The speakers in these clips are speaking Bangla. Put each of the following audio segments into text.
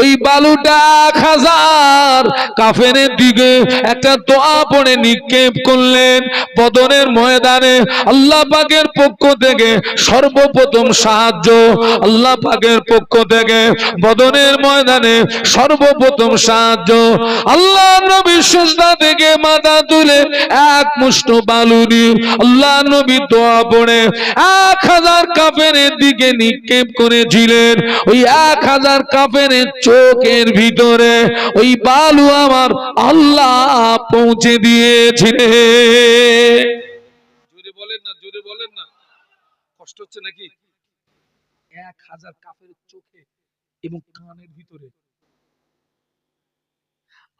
ওই বালুটা হাজার কাফেনের দিকে একটা দোয়া পড়ে নিক্ষেপ করলেন। বদনের ময়দানে আল্লাহ পাকের পক্ষ থেকে সর্বপ্রথম সাহায্য আল্লাহ পাকের পক্ষ থেকে। বদনের ময়দানে সর্বপ্রথম সাহায্য আল্লাহ নবী সুজদা থেকে মাথা তুলে এক মুষ্ট বালু নিয়ে আল্লাহ নবী দোয়া পড়ে। এক হাজার কাফেরের দিকে নিক্ষেপ করেছিলেন। ওই এক হাজার কাফেরের চোখের ভিতরে ওই বালু আমার আল্লাহ পৌঁছে ভিতরে।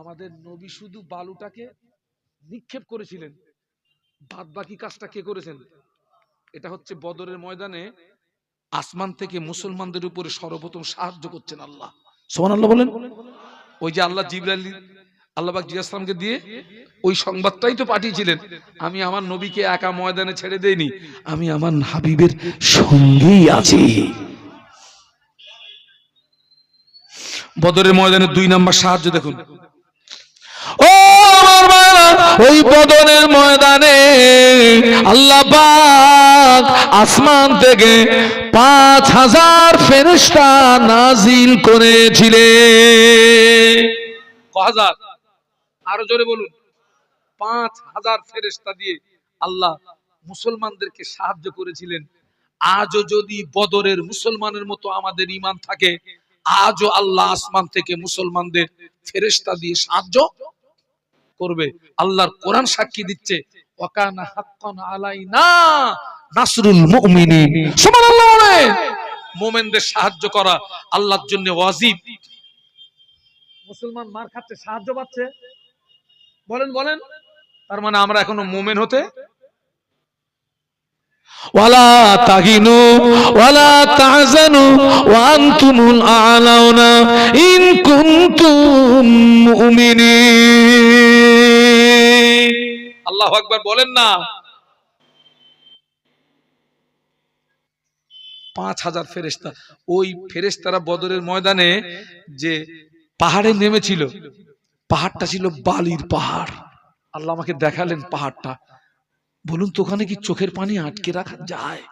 আমাদের শুধু বালুটাকে নিক্ষেপ করেছিলেন। বাদ বাকি কাজটা কে করেছেন? এটা হচ্ছে বদরের ময়দানে আসমান থেকে মুসলমানদের উপরে সর্বপ্রথম সাহায্য করছেন আল্লাহ। সোমান আল্লাহ বলেন। ওই যে আল্লাহ জিবরাইল আল্লাহবাক জিয়াসলামকে দিয়ে ওই সংবাদটাই তো পাঠিয়েছিলেন। আমি আমার নবীকে একা ময়দানে ছেড়ে দেইনি আমি আমার হাবিবের সঙ্গেই আছি। বদরের ময়দানে দুই নাম্বার সাহায্য দেখুন। ও আমার ওই বদনের ময়দানে আল্লাহ আসমান থেকে পাঁচ হাজার ফেরেশতা নাজিল আরও জোরে বলুন। পাঁচ হাজার ফেরেস্তা দিয়ে আল্লাহ মুসলমানদেরকে সাহায্য করেছিলেন। আজও যদি বদরের মুসলমানের মতো আমাদের ইমান থাকে, আজও আল্লাহ আসমান থেকে মুসলমানদের ফেরেস্তা দিয়ে সাহায্য করবে আল্লাহর কোরআন সাক্ষী দিচ্ছে ওয়াকানা হাক্কান আলাইনা নাসরুল মুমিনিন। সুবহানাল্লাহ বলেন মুমিনদের সাহায্য করা আল্লাহর জন্য ওয়াজিব। মুসলমান মার খাচ্ছে সাহায্য পাচ্ছে। বলেন বলেন। তার মানে আমরা এখনও মোমেন হতে? ওয়ালা তাহিনু ওয়ালা তাহজানু ওয়া আনতুমুল আ'লাউনা ইন কুনতুম মুমিনিন। আল্লাহ আকবার বলেন না। পাঁচ হাজার ফেরেস্তা ওই ফেরেস্তারা বদরের ময়দানে যে পাহাড়ে নেমেছিল, পাহাড়টা ছিল বালির পাহাড়। আল্লাহ আমাকে দেখালেন পাহাড়টা। বলুন তো ওখানে কি চোখের পানি আটকে রাখা যায়?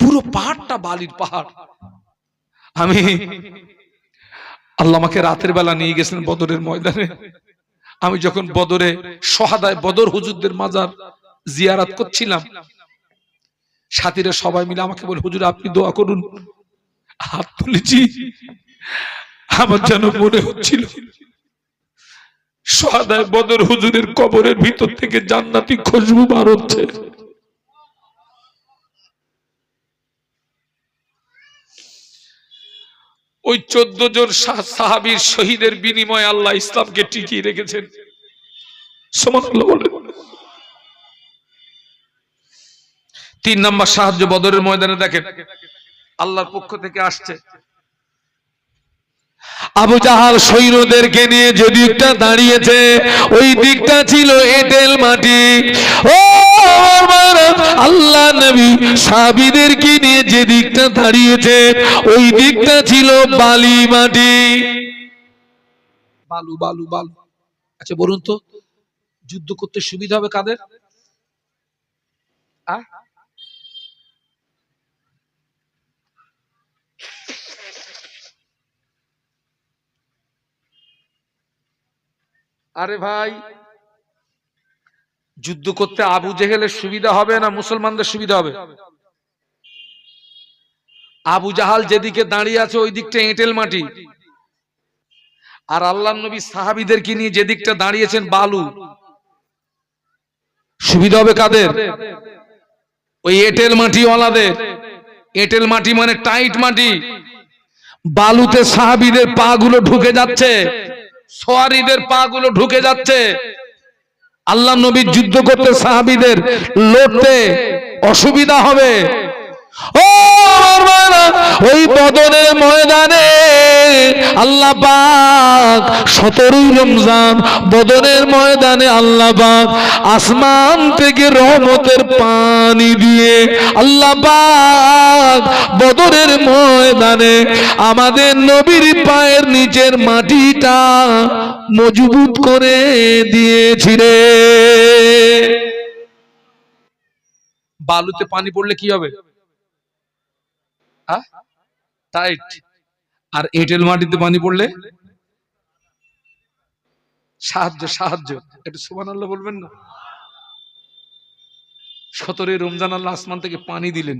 পুরো পাহাড়টা বালির পাহাড়। আমি আল্লাহ আমাকে রাতের বেলা নিয়ে গেছিলেন বদরের ময়দানে। আমি যখন বদরে সহাদায় বদর হুজুরদের মাজার জিয়ারাত করছিলাম, সাথীরা সবাই মিলে আমাকে বলে, হুজুর, আপনি দোয়া করুন। হাত তুলেছি। আমার যেন মনে হচ্ছিল, সহাদায় বদর হুজুরের কবরের ভিতর থেকে জান্নাতি খুশবু বার হচ্ছে। ওই চোদ্দ জন সাহাবির শহীদের বিনিময়ে আল্লাহ ইসলামকে টিকিয়ে রেখেছেন। তিন নম্বর সাহায্য বদরের ময়দানে দেখেন, আল্লাহর পক্ষ থেকে আসছে। আবু জাহাল সৈন্যদেরকে নিয়ে যে দিকটা দাঁড়িয়েছে, ওই দিকটা ছিল এঁটেল মাটি। ও আল্লাহ নবী সাবিদেরকে নিয়ে যে দিকটা দাঁড়িয়েছে, ওই দিকটা ছিল বালি মাটি। বালু বালু বালু। আচ্ছা বলুন তো, যুদ্ধ করতে সুবিধা হবে কাদের? আহ? আরে ভাই, যুদ্ধ করতে আবু জেহেলের সুবিধা হবে না মুসলমানদের সুবিধা হবে? আবু জাহাল যেদিকে দাঁড়িয়ে আছে ওই দিকটা এঁটেল মাটি। আর আল্লাহ নবী সাহাবিদেরকে নিয়ে যেদিকটা দাঁড়িয়েছেন বালু। সুবিধা হবে কাদের? ওই এঁটেল মাটিওয়ালাদের। এঁটেল মাটি মানে টাইট মাটি। বালুতে সাহাবিদের পা গুলো ঢুকে যাচ্ছে। সোয়ারিদের পা গুলো ঢুকে যাচ্ছে। আল্লাহ নবী যুদ্ধ করতে সাহাবিদের লড়তে। অসুবিধা হবে। ওই বদনের ময়দানে আল্লাহ সতেরোই রমজান বদনের ময়দানে আল্লাহ আসমান থেকে রহমতের পানি দিয়ে আল্লাহ পাক বদরের ময়দানে আমাদের নবীর পায়ের নিচের মাটিটা মজবুত করে দিয়েছিলে। বালুতে পানি পড়লে কি হবে? টাইট আর এঁটেল মাটিতে পানি পড়লে? সাহায্য সাহায্য। একটু সুবান আল্লাহ বলবেন না? সতরে রমজান আল্লাহ আসমান থেকে পানি দিলেন।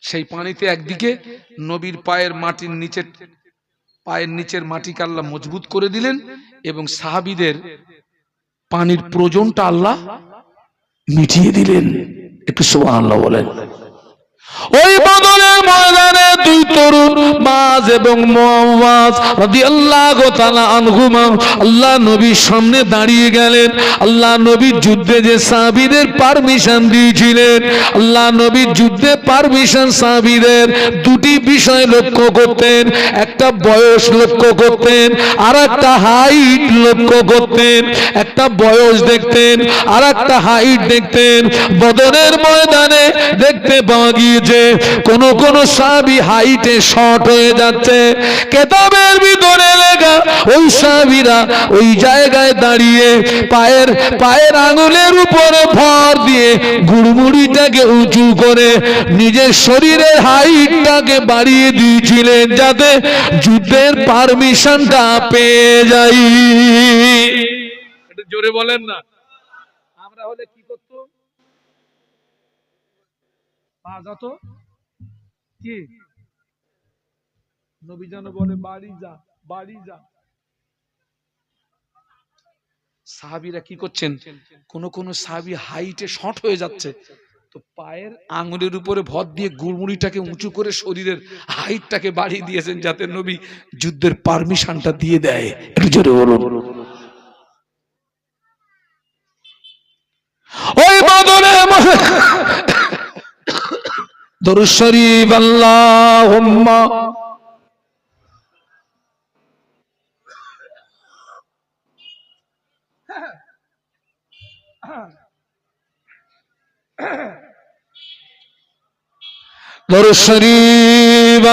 সেই পানিতে একদিকে নবীর পায়ের মাটির নিচে পায়ের নিচের মাটিকে আল্লাহ মজবুত করে দিলেন এবং সাহাবিদের পানির প্রয়োজনটা আল্লাহ মিটিয়ে দিলেন। একটু সুবহানাল্লাহ বলেন। ওই বদলের ময়দানে দুই তরুণ মাজ এবং মুআওয়াজ রাদিয়াল্লাহু তাআলা আনহুমা আল্লাহ নবীর সামনে দাঁড়িয়ে গেলেন। আল্লাহ নবীর যুদ্ধে যে সাহাবীদের পারমিশন দিয়েছিলেন, আল্লাহ নবীর যুদ্ধে পারমিশন সাহাবীদের দুটি বিষয় লক্ষ্য করতেন, একটা বয়স লক্ষ্য করতেন আর একটা হাইট লক্ষ্য করতেন, একটা বয়স দেখতেন আর একটা হাইট দেখতেন, বদরের ময়দানে দেখতে পাওয়া গিয়েছে কোন কোন সাবি হাইটে শর্ট হয়ে যাচ্ছে, কেতাবের ভিতরে লেখা ওই সাবিরা ওই জায়গায় দাঁড়িয়ে পায়ের পায়ের আঙুলের উপরে ভর দিয়ে গুড়মুড়িটাকে উঁচু করে নিজের শরীরের হাইটটাকে বাড়িয়ে দিয়েছিলেন যাতে যুদ্ধের পারমিশনটা পেয়ে যাই। জোরে বলেন না। আমরা হলে কি করতো যত। নবী যেন বলে, বাড়ি যা বাড়ি যা। সাহাবিরা কি করছেন? কোন কোন সাহাবি হাইটে শর্ট হয়ে যাচ্ছে। তো পায়ের আঙুলের উপরে ভর দিয়ে গুড়মুড়িটাকে উঁচু করে শরীরের হাইটটাকে বাড়িয়ে দিয়েছেন যাতে নবী যুদ্ধের পারমিশনটা দিয়ে দেয়। একটু জোরে ওই দরুদ শরীফ আল্লাহুম্মা। দরুদ শরীফ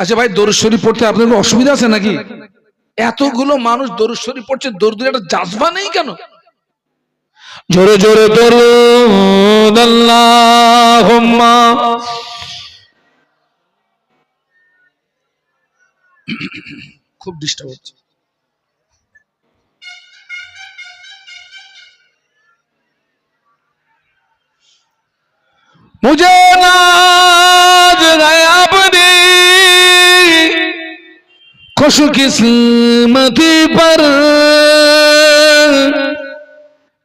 আচ্ছা ভাই দরুদ শরীফ পড়তে আপনার কোনো অসুবিধা আছে নাকি? এতগুলো মানুষ দরুদ শরীফ পড়ছে দরুদের একটা জাজবা নেই কেন? জোরে জোরে দরুদ আল্লাহুম্মা। খুব ডিস্টার্ব হচ্ছে। मुझे खुशकिस्मती पर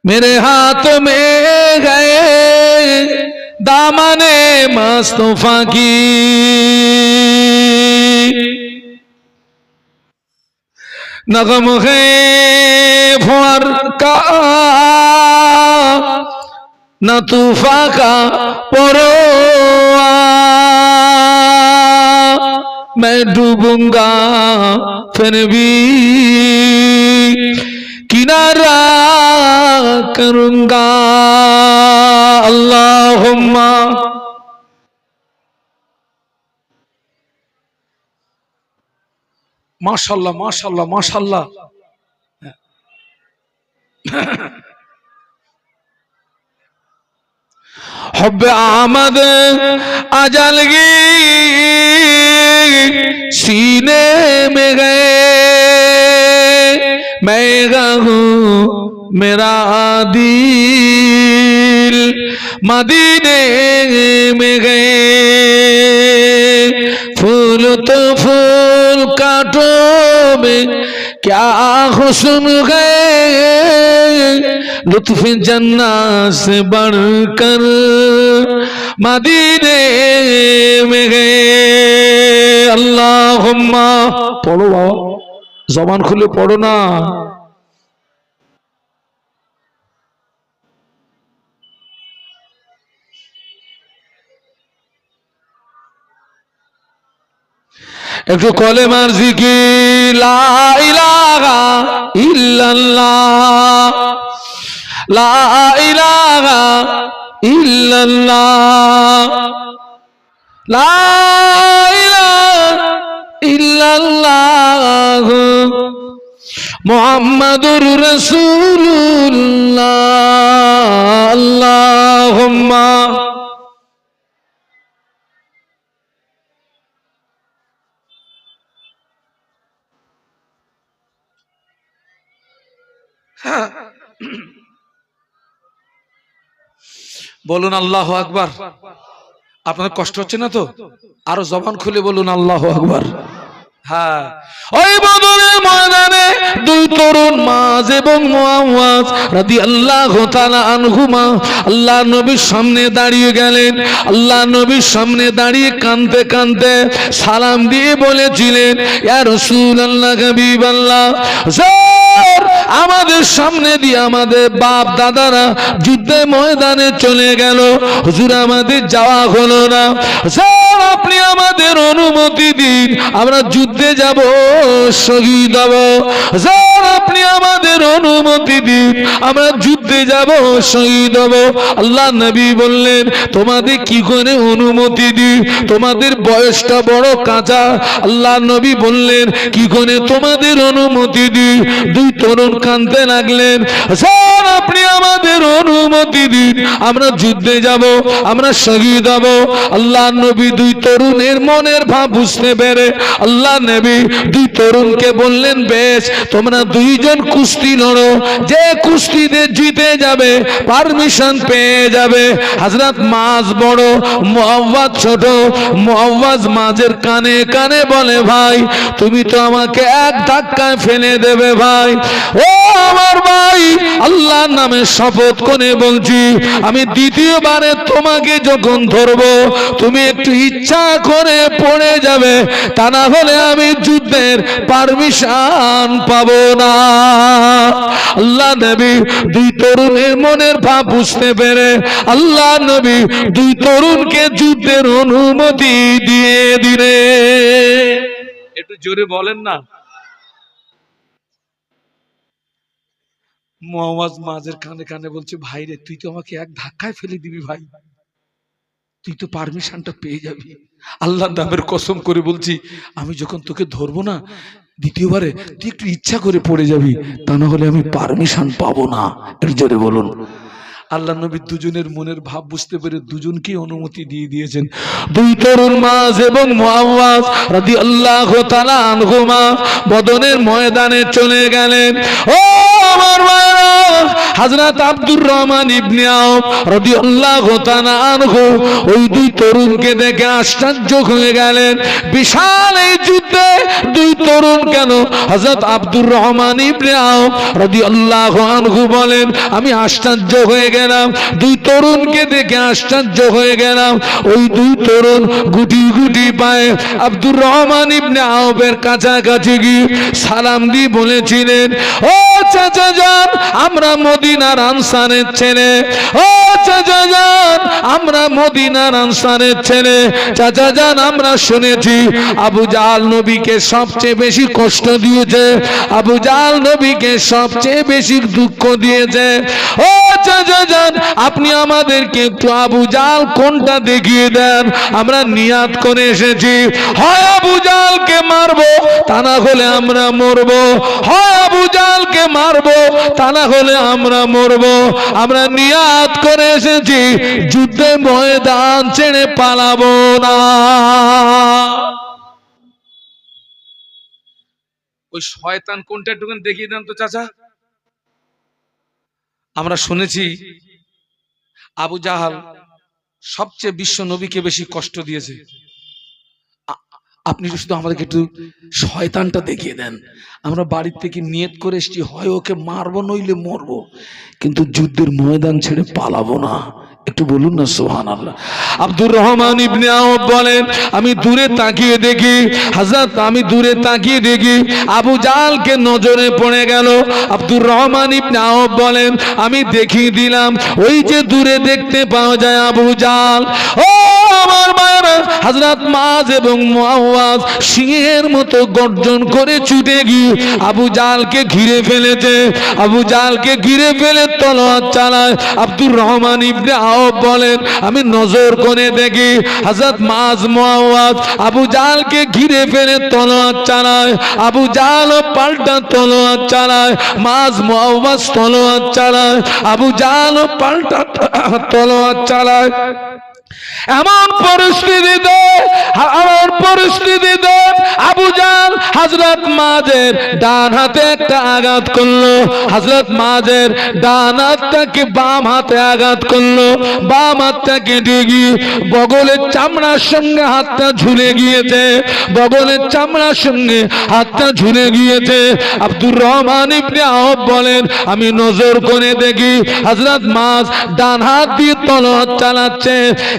मेरे हाथ में गए दामने मुस्तफा की नगम है फर का न तूफा का परो मैं डूबूंगा फिर भी किनारा करूंगा अल्लाह माशाल्लाह माशाल्लाह माशाल्लाह হবে আমাদের আজালগি সিনে মে গে মেরা হু মেরা দিল। মদিনে মে গে ফুল তো ফুল কাটো মে کیا حسن گئے لطف جنا سے بڑھ کر مدینے میں گئے اللہ پڑھو بابا زبان کھلے پڑھو نا একটু কলেমার জিকির লা ইলাহা ইল্লাল্লাহ, লা ইলাহা ইল্লাল্লাহ, লা ইলাহা ইল্লাল্লাহ, মুহাম্মাদুর রাসূলুল্লাহ, আল্লাহুম্মা বলুন আল্লাহ আকবার। আপনার কষ্ট হচ্ছে না তো? আরও জবান খুলে বলুন আল্লাহ আকবার। হ্যাঁ। আল্লাহ গেলেন। আল্লাহ কাঁদতে সালাম দিয়ে বলেছিলেন হুজুর, আমাদের সামনে দিয়ে আমাদের বাপ দাদারা যুদ্ধে ময়দানে চলে গেল। হুজুর আমাদের যাওয়া হলো না। আপনি আমাদের অনুমতি দিন। আমরা যুদ্ধে যাব শহীদ হব। হুজুর, আপনি আমাদের অনুমতি দিন। আমরা যুদ্ধে যাব শহীদ হব। আল্লাহ নবী বললেন তোমাদের কি করে অনুমতি দি তোমাদের বয়সটা বড় কাঁচা। আল্লাহ নবী বললেন কি করে তোমাদের অনুমতি দি দুই তরুণ কাঁদতে লাগলেন, স্যার, আপনি আমাদের অনুমতি দিন। আমরা যুদ্ধে যাব, আমরা শহীদ হব। আল্লাহ নবী দুই তরুণের মনের ভাব বুঝতে পেরে, আল্লাহ নবী দুই তরুণকে বললেন, বেশ, তোমরা দুইজন কুস্তি লড়ো। যে কুস্তিতে জিতে যাবে, পারমিশন পেয়ে যাবে। হাজরাত মাছ বড় মোহাম্মদ ছোট মোহাম্মদ মাঝের কানে কানে বলে, ভাই, তুমি তো আমাকে এক ধাক্কায় ফেলে দেবে, ভাই। ও আমার ভাই, আল্লাহর নামে শপথ করে বলছি, আমি দ্বিতীয়বারে তোমাকে যখন ধরবো, তুমি একটু ইচ্ছা করে পড়ে যাবে, তা না হলে আমি যুদ্ধের পারমিশন পাবো না। আল্লাহ নবী দুই তরুণের মনের ভাব বুঝতে পেরে, আল্লাহ নবী দুই তরুণকে যুদ্ধের অনুমতি দিয়ে দিলে। একটু জোরে বলেন না। মোহাম্মদ মাঝের কানে কানে বলছে, ভাই রে, তুই তো আমাকে এক ধাক্কায় ফেলে দিবি ভাই। তুই তো পারমিশনটা পেয়ে যাবি। আল্লাহ নামের কসম করে বলছি, আমি যখন তোকে ধরবো না, দ্বিতীয়বারে তুই একটু ইচ্ছা করে পড়ে যাবি, তা না হলে আমি পারমিশন পাবো না। একটু জোরে বলুন। আল্লাহ নবী দুজনের মনের ভাব বুঝতে পেরে দুজনকে অনুমতি দিয়ে দিয়েছেন। দুই তরুণ মাঝ এবং মুআওয়াজ বদনের ময়দানে চলে গেলেন। ও হযরত আব্দুর রহমান ইবনে আওফ রাদিয়াল্লাহু তাআলা আনহু ওই দুই তরুণকে দেখে আশ্চর্য হয়ে গেলেন। বিশাল এই যুদ্ধে দুই তরুণ কেন? হযরত আব্দুর রহমান ইবনে আওফ রাদিয়াল্লাহু আনহু বলেন, আমি আশ্চর্য হয়ে গেলাম। দুই তরুণকে দেখে আশ্চর্য হয়ে গেলাম। ওই দুই তরুণ গুটি গুটি পায়ে আব্দুর রহমান ইবনে আওফের কাছাকাছি গিয়ে সালাম দিয়ে বলেছিলেন, ও চাচা যান আমরা মদিনার আনসারের ছেলে। ও চাচা যান আমরা মদিনার আনসারের ছেলে। চাচা যান আমরা শুনেছি, আবু জাল নবীকে সবচেয়ে বেশি কষ্ট দিয়েছে। আবু জাল নবীকে সবচেয়ে বেশি দুঃখ দিয়েছে। ও চাচা যান আপনি আমাদেরকে একটু আবু জাল কোনটা দেখিয়ে দেন? আমরা নিয়াত করে এসেছি। হয় আবু জালকে মারবো, তা না হলে আমরা মরবো। হয় আবু জালকে মারবো, তা না হলে আমরা মরবো, আমরা নিয়াত করে এসেছি, যুদ্ধে ময়দান ছেড়ে পালাবো না। ওই শয়তান কোনটা একটুখানি দেখিয়ে দেন তো, চাচা। আমরা শুনেছি, আবু জাহাল সবচেয়ে বিশ্ব নবীকে বেশি কষ্ট দিয়েছে। আপনি শুধু আমাদেরকে একটু শয়তানটা দেখিয়ে দেন, আমরা বাড়ির থেকে নিয়ত করে এসছি, হয় ওকে মারবো নইলে মরবো, কিন্তু যুদ্ধের ময়দান ছেড়ে পালাবো না। একটু বলুন না সোহান আল্লাহ আব্দুর রহমান ইবনে আওফ বলেন, আমি দূরে তাকিয়ে দেখি, হযরত আমি দূরে তাকিয়ে দেখি, আবু জালকে নজরে পড়ে গেল। আব্দুর রহমান ইবনে আওফ বলেন, আমি দেখিয়ে দিলাম, ওই যে দূরে দেখতে পাওয়া যায় আবু জাল ও আমার মায়েরা হাজরাত মাজ এবং সিংহের মতো গর্জন করে ছুটে গিয়ে আবু জালকে ঘিরে ফেলেছে। আবু জালকে ঘিরে ফেলে তলোয়ার চালায় আব্দুর রহমান ইবনে বলেন, আমি নজর করে দেখি হযরত মাজ মুআওয়াজ আবু জালকে ঘিরে ফেলে তলোয়ার চালায়। আবু জাল পাল্টা তলোয়ার চালায়, মাজ মুআওয়াজ তলোয়ার চালায়। আবু জাল পাল্টা তলোয়ার চালায়। এমন পরিস্থিতিতে এমন পরিস্থিতিতে আবু জাল হযরত মাঝের ডান হাতে একটা আঘাত করল, হযরত মাঝের ডান হাতটাকে বাম হাতে আঘাত করল, বাম হাতটাকে ডিগি বগলের চামড়ার সঙ্গে হাতটা ঝুলে গিয়েছে, বগলের চামড়ার সঙ্গে হাতটা ঝুলে গিয়েছে। আব্দুর রহমান ইবনে আহব বলেন, আমি নজর করে দেখি হযরত মাছ ডান হাত দিয়ে তলোয়ার চালাচ্ছে,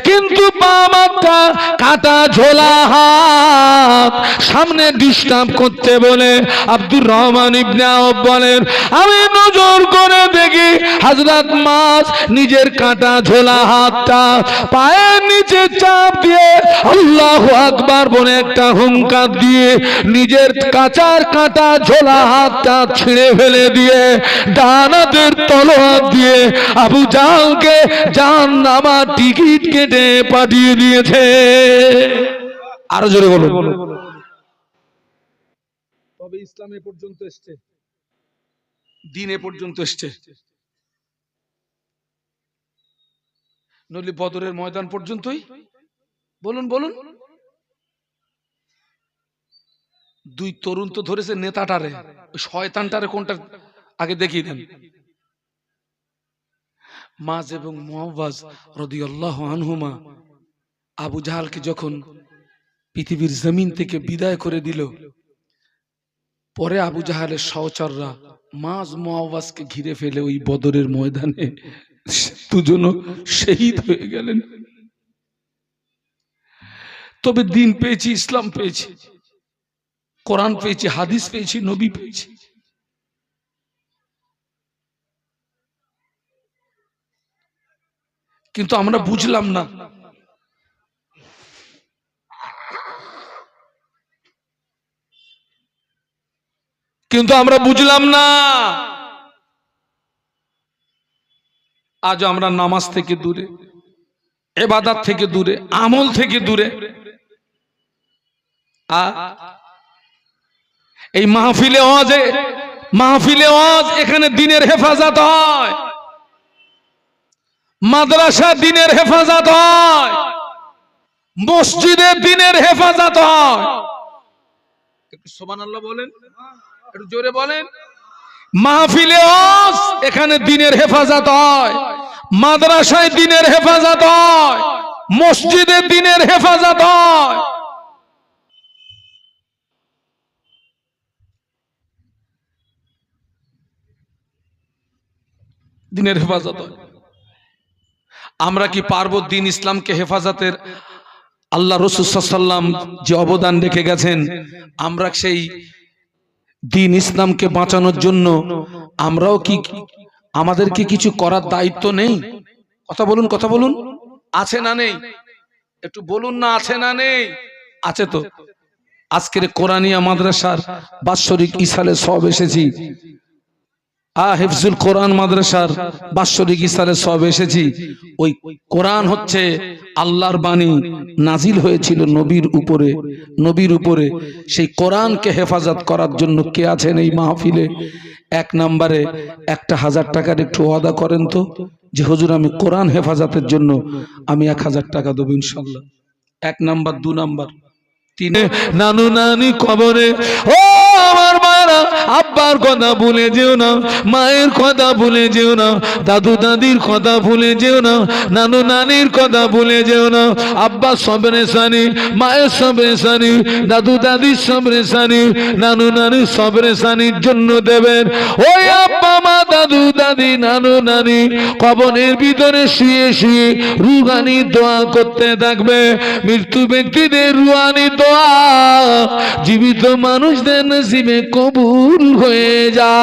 কিন্তু বাম হাতটা কাটা ঝোলা হাত, সামনে ডিস্টার্ব করতে বলে আব্দুর রহমান ইবনে বলেন, আমি নজর করে দেখি হযরত মাছ নিজের কাটা ঝোলা হাতটা পায়ের নিচে চাপ দিয়ে আল্লাহ আকবার বলে একটা হুঙ্কার দিয়ে নিজের কাচার কাটা ঝোলা হাতটা ছিঁড়ে ফেলে দিয়ে ডানাদের তলোয়ার দিয়ে আবু জালকে জান নামা টিকিট কেটে পাঠিয়ে দিয়েছে। আরও জোরে বলো তবে ইসলাম এ পর্যন্ত এসছে? দিন এ পর্যন্ত এসছে। নলি বদরের ময়দান পর্যন্তই? বলুন বলুন। দুই তরুণ তো ধরেছে নেতাটারে। শয়তানটারে কোনটা আগে দেখিয়ে দেন। মাজ এবং মোহাম্বাজ রদিয়াল্লাহ আনহুমা আবু জাহালকে যখন পৃথিবীর জমিন থেকে বিদায় করে দিল পরে আবু জাহালের সহচররা মাজ মোয়াবাসকে ঘিরে ফেলে ওই বদরের ময়দানে দুজনও শহীদ হয়ে গেলেন। তবে দিন পেয়েছি, ইসলাম পেয়েছি, কোরআন পেয়েছি, হাদিস পেয়েছি, নবী পেয়েছি। কিন্তু আমরা বুঝলাম না কিন্তু আমরা বুঝলাম না। আজ আমরা নামাজ থেকে দূরে, এবাদাত থেকে দূরে, আমল থেকে দূরে। এই মাহফিলে ওয়াজে মাহফিলে ওয়াজ এখানে দিনের হেফাজত হয়। মাদ্রাসা দিনের হেফাজত হয়। মসজিদে দিনের হেফাজত হয়। একটু সোমান আল্লাহ বলেন। একটু জোরে বলেন। মাহফিলে এখানে দিনের হেফাজত হয়। মাদ্রাসায় দিনের হেফাজত হয়। মসজিদে দিনের হেফাজত হয়। দিনের হেফাজত। আমরা কি পারব দিন ইসলামকে হেফাজতের? আল্লাহ রসুসাল্লাম যে অবদান রেখে গেছেন, আমরা সেই দিন ইসলামকে বাঁচানোর জন্য আমরাও কি আমাদের কি কিছু করার দায়িত্ব নেই? কথা বলুন কথা বলুন। আছে না নেই? একটু বলুন না, আছে না নেই? আছে তো। আজকের কোরআনিয়া মাদ্রাসার বাৎসরিক ইসালে সব এসেছি। আ হেফজুল কোরআন মাদ্রাসার বাৎসরিক ইসালে সব এসেছি। ওই কোরআন হচ্ছে আল্লাহর বাণী নাজিল হয়েছিল নবীর উপরে নবীর উপরে। সেই কোরআনকে হেফাজত করার জন্য কে আছেন এই মাহফিলে? এক নাম্বারে একটা হাজার টাকার একটু ওয়াদা করেন তো, যে হজুর আমি কোরআন হেফাজতের জন্য আমি এক হাজার টাকা দেবো ইনশাল্লাহ এক নাম্বার, দু নাম্বার, তিন, নানু নানি কবরে, ও আমার মারা আব্বার কথা ভুলে যেও না, মায়ের কথা ভুলে যেও না, দাদু দাদির কথা ভুলে যেও না, নানু নানির কথা ভুলে যেও না, আব্বা সবরে সানি, মায়ের সবরে সানি, দাদু দাদির সবরে সানি, নানু নানি সবরে সানির জন্য দেবেন। ওই আব্বা, মা, দাদু দাদি, নানু নানি কবনের ভিতরে শুয়ে শুয়ে রুগানি দোয়া করতে থাকবে। মৃত্যু ব্যক্তিদের রুয়ানি দোয়া, জীবিত মানুষদের নসিবে কবুল হয়ে যা।